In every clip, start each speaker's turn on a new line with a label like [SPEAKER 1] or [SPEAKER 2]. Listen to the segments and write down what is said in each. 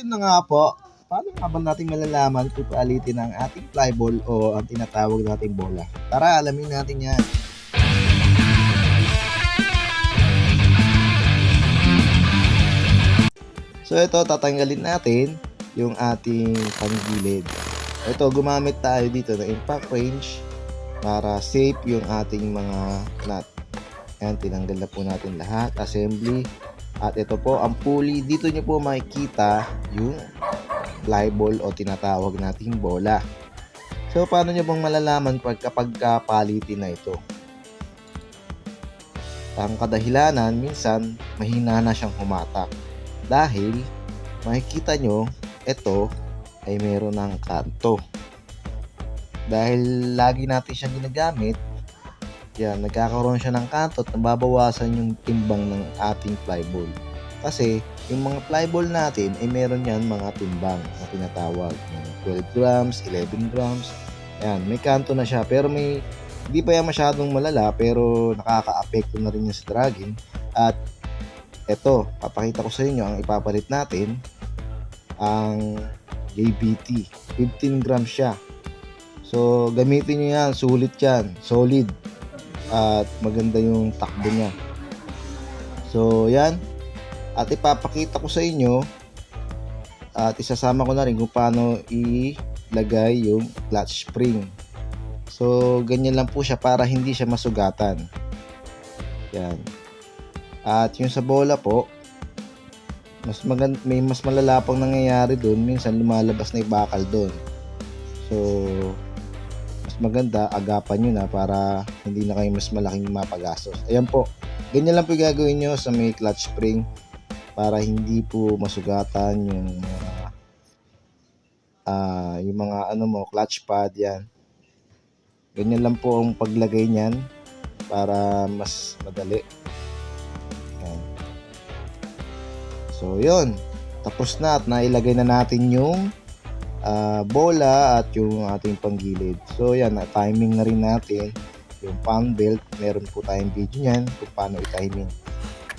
[SPEAKER 1] yun na nga po. Paano nga ba natin malalaman kung paalitin ang ating fly ball o ang tinatawag nating bola? Tara, alamin natin yan. So ito, tatanggalin natin yung ating panggilid. Ito, gumamit tayo dito ng impact range para safe yung ating mga nut. Ayan, tinanggal na po natin lahat. Assembly. At ito po, ang pulley. Dito nyo po makikita yung fly ball o tinatawag nating bola. So, paano nyo bang malalaman pag kapag kapalitin na ito? Ang kadahilanan, minsan, mahina na siyang humatak. Dahil, makikita nyo, ito ay meron ng kanto. Dahil lagi natin siyang ginagamit, yan, nagkakaroon siya ng kanto at nababawasan yung timbang ng ating fly ball. Kasi, yung mga fly ball natin ay meron yan mga timbang na tinatawag. Yung 12 grams, 11 grams. Yan, may kanto na siya. Pero may, hindi pa yan masyadong malala pero nakaka-apekto na rin yan sa dragging. At eto, papakita ko sa inyo ang ipapalit natin ang JBT. 15 grams siya. So, gamitin nyo yan. Sulit yan. Solid. At maganda yung takbo niya. So, yan. At ipapakita ko sa inyo at isasama ko na rin kung paano ilagay yung clutch spring. So, ganyan lang po siya para hindi siya masugatan. Yan. At yung sa bola po, mas magand may mas malala pang nangyayari doon. Minsan lumalabas na yung bakal doon. So, maganda, agapan nyo na para hindi na kayo mas malaking mapagastos. Ayan po. Ganyan lang po gagawin nyo sa may clutch spring para hindi po masugatan yung mga ah yung mga ano mo, clutch pad yan. Ganyan lang po ang paglagay niyan para mas madali. Yan. So, yun. Tapos na at nailagay na natin yung ah, bola at yung ating panggilid. So, yan. Na, timing na rin natin yung palm belt. Meron po tayong video niyan kung paano i-timing.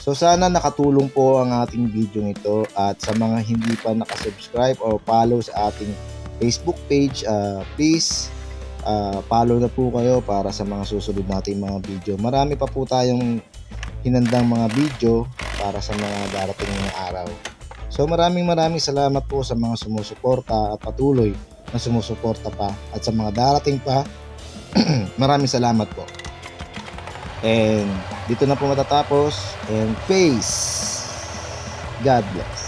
[SPEAKER 1] So, sana nakatulong po ang ating video ito at sa mga hindi pa nakasubscribe o follow sa ating Facebook page, ah, please ah, follow na po kayo para sa mga susunod nating mga video. Marami pa po tayong hinandang mga video para sa mga darating na araw. So maraming maraming salamat po sa mga sumusuporta at patuloy na sumusuporta pa at sa mga darating pa maraming salamat po. And dito na po matatapos and peace. God bless.